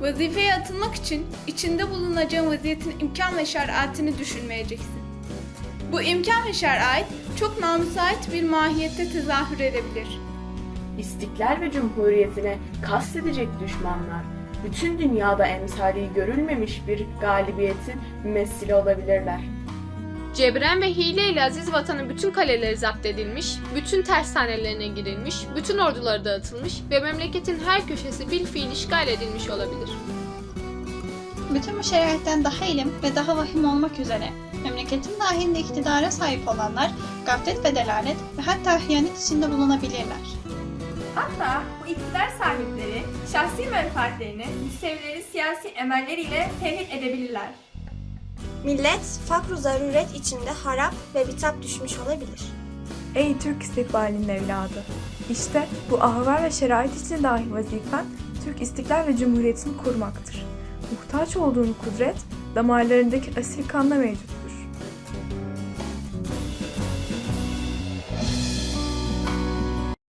vazifeye atılmak için içinde bulunacağın vaziyetin imkan ve şeriatını düşünmeyeceksin. Bu imkan ve şerait çok namüsait bir mahiyette tezahür edebilir. İstiklal ve cumhuriyetine kastedecek düşmanlar, bütün dünyada emsali görülmemiş bir galibiyetin mümessili olabilirler. Cebren ve hileyle aziz vatanın bütün kaleleri zapt edilmiş, bütün tersanelerine girilmiş, bütün orduları dağıtılmış ve memleketin her köşesi bil fiil işgal edilmiş olabilir. Bütün bu şeriatten daha ilim ve daha vahim olmak üzere memleketin dahilinde iktidara sahip olanlar gaflet ve delalet ve hatta hıyanet içinde bulunabilirler. Hatta bu iktidar sahipleri şahsi menfaatlerini müstevleri siyasi emelleriyle tehdit edebilirler. Millet fakru zaruret içinde harap ve bitap düşmüş olabilir. Ey Türk istikbalinin evladı! İşte bu ahval ve şerait için dahi vazifen Türk istiklal ve cumhuriyetini kurmaktır. Muhtaç olduğun kudret damarlarındaki asil kanda mevcut.